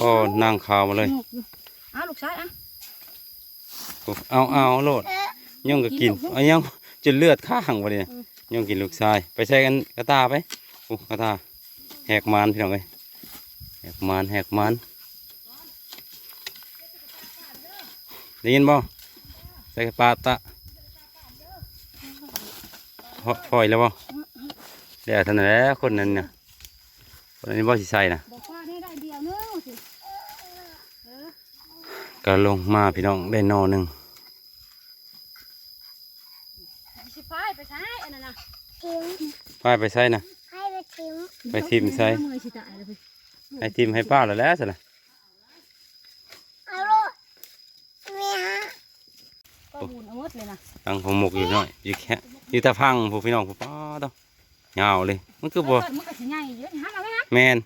พ่อนางขาวมาเลยหมกอยู่เอาลูกชายอะเอาเอาโลดย่องก็กินเอาย่องจนเลือดข้างวะเนี่ยอืมย่องกินลูกชาย ไปใช้กันกระตาไปโอ้กระตาแหกมันพี่น้องเอ้ยแหกมันแหกมันได้ยินบ่ใส่กระปาตะพอพอยแล้วบ่เดี๋ยวเท่านั้นแหละคนนั้นเนี่ยคนนี้บ่สิใส่นะ บอกว่าได้ได้เดียวเนึงสิเออ ก็ลงมาพี่น้องได้นอหนึ่งสิพายไปใช้อันนั้นน่ะทิมพายไปใส่นะให้ไปทิมไปทิ่มใส่เมื่อยสิตายแล้วพี่ให้ทีมให้ป้าแล้วแหล้วสินะเอาลูกเมียก็บุญเอาหมดเลยนะตั้งของหมกอยู่หน่อยอยู่แค่อยู่ตาพังพวกพี่น้องพวกป้าต้องยาวเลยมันคือบ่เกิดมันก็สิใหญ่เยอะนี่ฮะเอาไหมฮะแมน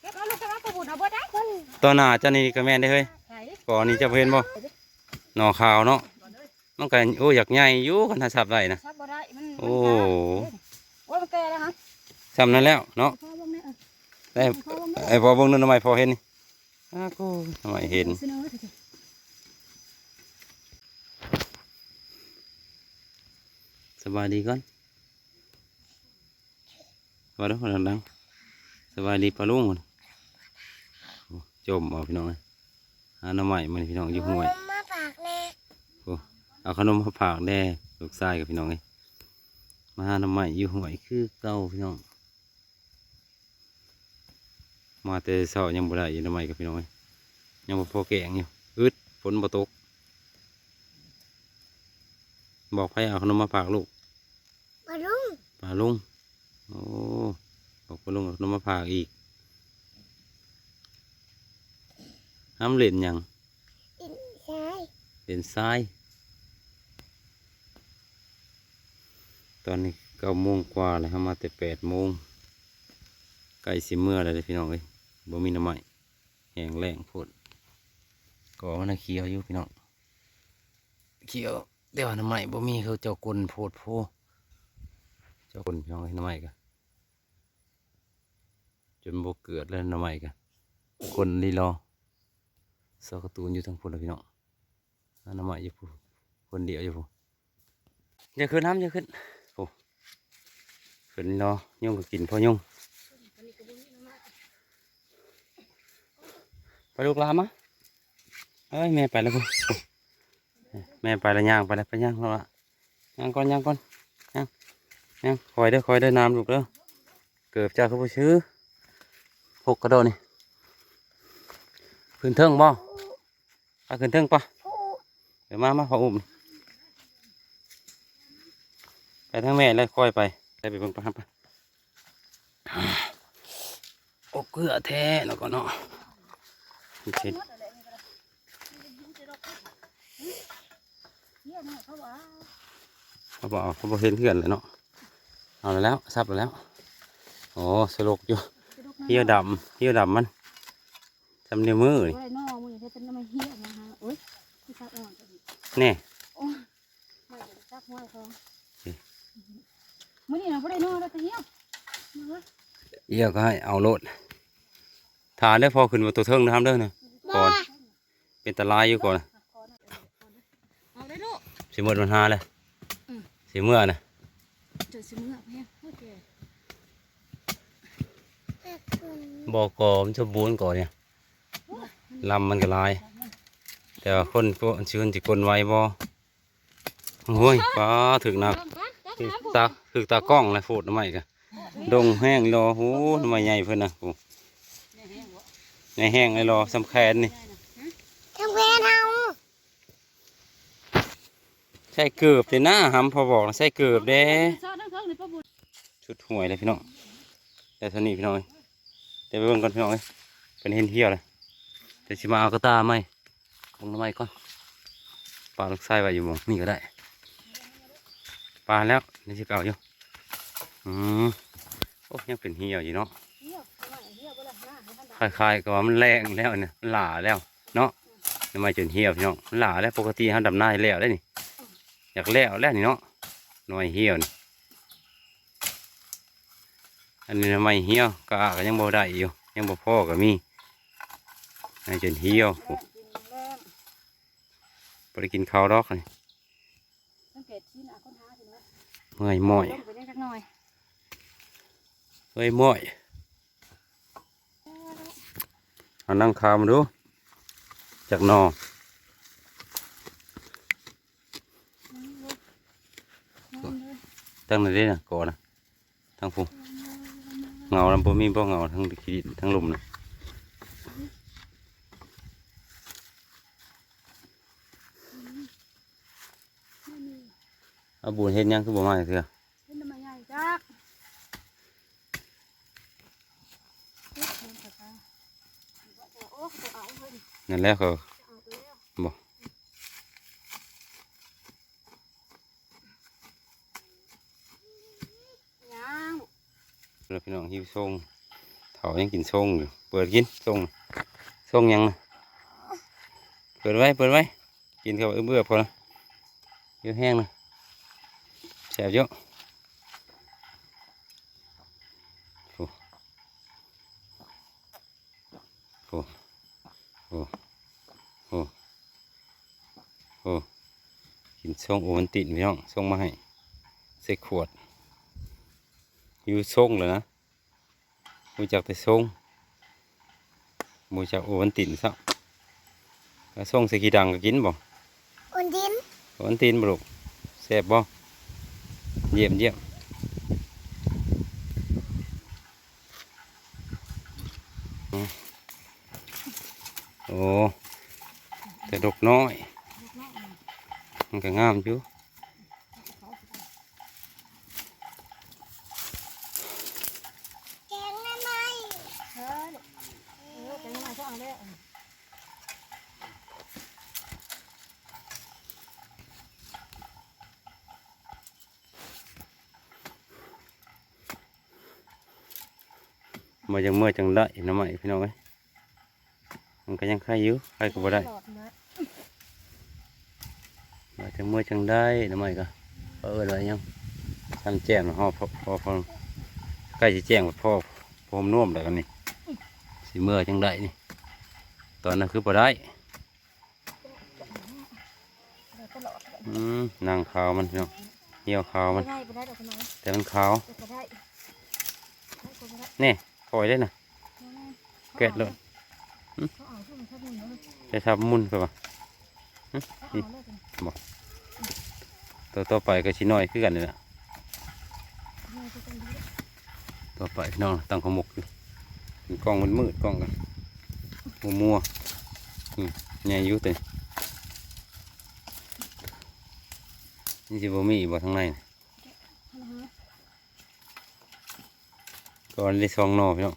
เก็บเอาลูกกระบะก็บุญเอาบ่ได้คนตอนหน้าเจ้านี่ก็แมนได้เฮ้ยใส่ ก่อนนี้เจะเห็นบ่หน่อขาวเนาะมันก็โอ้อยากใหญ่อยู่คันถ้าสับได้นะซับบ่ได้มันโอ้โอ้ยมันแก่แล้วฮะซ้ำนั้นแล้วเนาะพ่อบ่แม่เออได้พ่อบ่แม่ไอ้พอเบิ่งนั่นทำไมพอเห็นนี่อ้ากูทำไมเห็นเสนอเถอะสบายดีก่อนว่าเด้อคนดังๆสบายดีปะลุงมันโอ้จมเอาพี่น้องเอ้ย หาหน้ำใหม่มันพี่น้องอยู่ห้วยนมมาปากแน่เอาขนมมาฝากแด่ลูกชายกับพี่น้องเอ้ยมาหาหน้ำใหม่อยู่ห้วยคือเก่าพี่น้อง มาแต่เช้ายังบ่ได้อยู่หน้ำใหม่กับพี่น้องเอ้ยยังบ่พอแกงอยู่อึดฝนบ่ตก บอกให้เอาขนมมาฝากลูกมาลุงป่าลุงโอ้บอกป่าลุงเอาขนมมาฝากอีก ห้ามเล่นหยังอินชายเล่นทราย ตอนนี้เก้าโมงกว่าแล้วครับมาแต่แปดโมงใกล้สิเมื่อแล้วเด้อพี่น้องเอ้ยบ่มีน้ำใหม่แห้งแรงโพดก็มันน่ะเขียวอยู่พี่น้องเขียวเดี๋ยวน้ำใหม่บ่มีเขาเจ้ากลนโพดโพเจ้าคนพี่น้องให้น้ำใหม่กันจนโบเกิดแล้วน้ำใหม่กันคนลีรอ สอกระตูนอยู่ทั้งคนเลยพี่น้องอันน้ำใหม่อยู่ผู้คนเดียวอยู่ผู้อย่าขึ้นน้ำอย่าขึ้นโอ้ขึ้นรอยงก็กินพอยงไปลูกลามะเอ้ยแม่ไปแล้วกูแม่ไปแล้วย่างไปแล้วไปย่างแล้วละย่างก่อนย่างก่อนยังคอยเด้อคอยเด้อน้ำลูกเด้อเกือบจะเขาไปซื้อหกกระโดดนี่ขึ้นเทิงบ่ ไปขึ้นเทิงปะเดี๋ยวมามาพออุ้มไปทั้งแม่เลยค่อยไปไปไปเบิ่งไปครับโอ้เกลือแท้แล้วก็เนาะเช็ดเขาว่าเขาบอกเขาบอกเห็นเพื่อนเลยเนาะเอาแล้วซับแล้ว โอ้สลกอยู่เหี้ยวดำเหี้ยวดำมัน จำเนียวมือนี่โอ้ยนอมือเธอเป็นน้ำมันเหี้ยนะฮะโอ้ยที่ซักอ่อนจะดีแน่โอ้ยไม่ได้ซักหัวเขามื่อนี้เราไม่ได้นอนเราจะเหี้ยวเฮ้ยเอี่ยวก็ให้เอาโลดทานได้พอขึ้นมาตัวเทิงนะครับเด้อนะบก่อนอเป็นตะลายอยู่ก่อนเอาได้ลูกสิหมดมันหาเลยอืมสิเมื่อนะเจอสิมือเพียงโอเคบอกก่อมันสมบูรณ์ก่อนเนี่ย ลำมันก็ลาย แต่ว่าคนพวกชื่นจิกลไว้บ่โอ้ยป้าถึกหนักถึกตาถึกตากล้องเลยโฟดทำไมกันดงแห้งรอโหทำไมใหญ่เพิ่นนะโอ้ในแห้งเลยรอสำแคนนี่ทำเพลนเอาใช่เกือบเลยนะหำพอบอกนะใช่เกือบเด้ซอสนั่งเครื่องในป้าบุญชุดห่วยเลยพี่น้องแต่เท่านี้พี่น้องเอ้ยเดี๋ยวไปเบิ่งก่อนพี่น้องเอ้ยเป็นเห็นเที่ยวเลย เดี๋ยวสิมาเอากระตาไหมคงทำไมก่อนปลาลูกไส้ไว้อยู่หมองนี่ก็ได้ปลาแล้วนี่สิเก่าอยู่อืมโอ้ยังเป็นเหี่ยวอยู่เนาะคล้ายๆกับว่ามันแรงแล้วเนี่ยหล่าแล้วเนาะทำไมจนเหี่ยวพี่น้องหล่าแล้วปกติเขาดำหน้าแล้วได้นี่อยากแล้วแล้วนี่เนาะหน่อยเหี่ยวนี่อันนี้ทำไมเหี่ยวกะก็ยังบ่ได้อยู่ยังบ่พอก็มี ให้จนเหี่ยวโอ้แรงกินแรงบ่ได้กินข้าวดอกนี่สังเกตที่หน้าคนหาสิเนาะเมื่อยม้อยลงไปได้สักหน่อยเมื่อยม้อยเอานั่งคามาดู จากหนอน้ำเลยตั้งไหนได้น่ะก่อนนะทั้งฟูเงาลำบ่มีบ่เงาทั้งขีดทั้งลมนะ เอาบุญเฮ็ดหยังคือบ่มาเถอะเป็นน้ำมันใหญ่จักเฮ็ดมันสักการโอ้ก็เอาเฮ้ยนั่นแหละเขาเอาไปแล้วบ่ยังแล้วพี่น้องหิวส่งเถายังกินส่งอยู่ เปิดกินส่งส่งหยังนะเปิดไว้ เปิดไว้ กินเขาเบื่อๆพอละเยอะแห้งนะ แสบเยอะโอ้โอ้โอ้โอ้โอ้กินส่งโอวันตินพี่น้องส่งมาให้ใส่ขวดอยู่ส่งเลยนะมูจักแต่ส่งมูจักโอวันตินซะแล้วส่งใส่กีดังก็กินบ่อุ่นดินโอวันตินบ่ลูกแซ่บบ่ เยี่ยมเยี่ยมอืมโอ้แต่ดกน้อย มันก็งามอยู่ แกงแม่ไม้ เฮ้ยเออแต่ยังไงก็เอาแล้ว มาจังเมื่อจังได้น้ำใหม่พี่น้องเอ้ยมันก็ยังไข่อยู่ไข่ก็บ่ได้มาจังเมื่อจังได้น้ำใหม่ก็เอออะไรยังทำแจ้งพ่อพอพอพอใกล้จะแจ้งพ่อพรมน่วมแล้วกันนี่สิเมื่อจังได้นี่ตอนนั้นคือบ่ได้อนางขาวมันพี่น้องเหี่ยวขาวมัน แต่มันขาวนี่ ปล่อยได้นะแกะเลยเขาเอาขึ้นมาแค่นี้เลยจะทับมุนไปปะเขาเอาเลยเป็นตัวต่อไปก็ชิน้อยคือกันนี่แหละแม่จะเป็นดีต่อไปพี่น้องตั้งขมกอยู่เป็นกล้องมันมืดกล้องกันมัวมัวๆอืมใหญ่อยุ่แต่นี่สิบ่มีบ่ทางในน่ะนะฮะ ก่อนได้สองนอพี่น้อง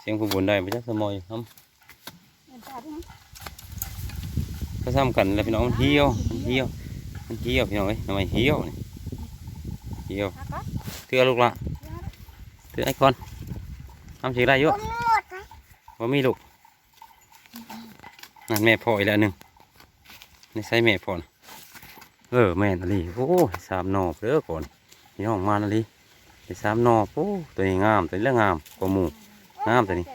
เสียงผู้บนได้ไปจักสมอยทเอ็นตาวยนะำก็ซ้ำกันแล้วพี่น้องมันเหี่ยวมันเหี่ยวมันเหี่ยวพี่น้องเอ้ยทำไมเหี่ยวนี่เหี่ยวเตือลูกละเตือไอ้ก่อนทำเสีได้เยอะนหมดนะว่ามีลูกนั่นแม่พ่ออีกแล้วหนึ่งในี่ใส่แม่พ่อนเออแม่นอะไรโอ้สามนอเด้อก่อน นี่ห้องมาอะไรไอ้สามนอโอ้ตัวนี้งามตัวนี้เรื่องงามกว่าหมูงามตัวนี้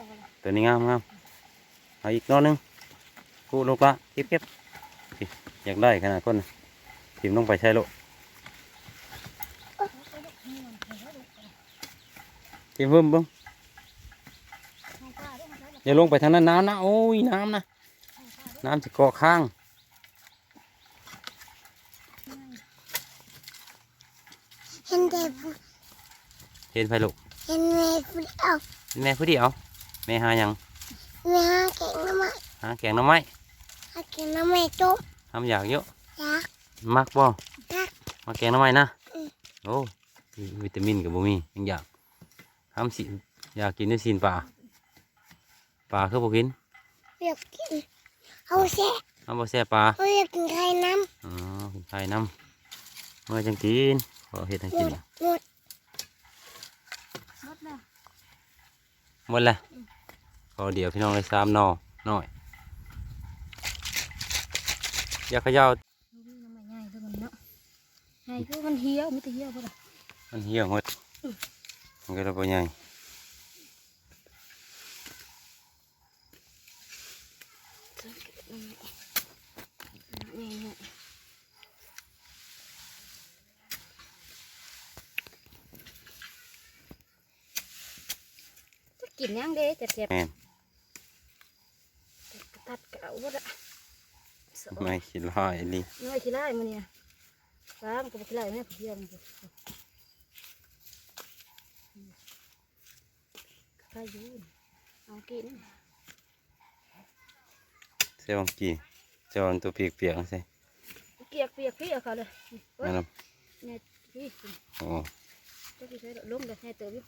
ตัวนี้งามงามเอาอีกนอหนึงกูลูกละเก็บเก็บอยากได้ขนาดคนน่ะทิมลงไปใช่ลูกทิมเพิ่มบิ้งอย่าลงไปทางนั้นน้ำนะโอ้ยน้ำนะน้ำจะเกาะข้าง ห็นแต่ผู้เห็นไฟลูกเห็นแม่ผู้เดียวแม่ผู้เดียวแม่หาหยังแม่หาแกงน้ำไม้หาแกงหน้ำไม้หาแกงน้ำไม้จุ๊บทำอยากเยอะยักษ์มักบ่มักมาแกงหน้ำไม้นะอืมโอ้วิตามินกับบ่มียังอยากทำสิอยากกินได้สินปลาปลาคือบ่กินอยากกินเอาแซ่เอาบ่แซ่บปลาเอาอยากกินไข่น้อ๋อกินไข่น้ำเมื่อจังกิน บ่เฮ็ดให้กินหมดหมดล้หมดแล้พอเดี๋ยวพี่น้องเลยซ้ำนอหน่อยอยากขย่าไมันเหี่ยวม่แเหี่ยวเท่าไมันเหี่ยวหมดมันก็เราไปใหญ่ กินยังเด้เจ็บเจ็บแม่นตัดเก่าหมดละสองไม่คิดร้อยลีน้อยขี้ไล่มันเนี่ยสามก็บ่ขี้ไล่แม่ผู้เดียวมันก็ข้าอยู่เอากินเสื้อบางกีเจอนตัวเปียกๆใช่เกียกเปียกพี่เอาเขาเลยโอ้ยนั่นน่ะเนี่ยพี่โอ้เจ้าพี่ใช้ล้มเลยแน่เติบอยู่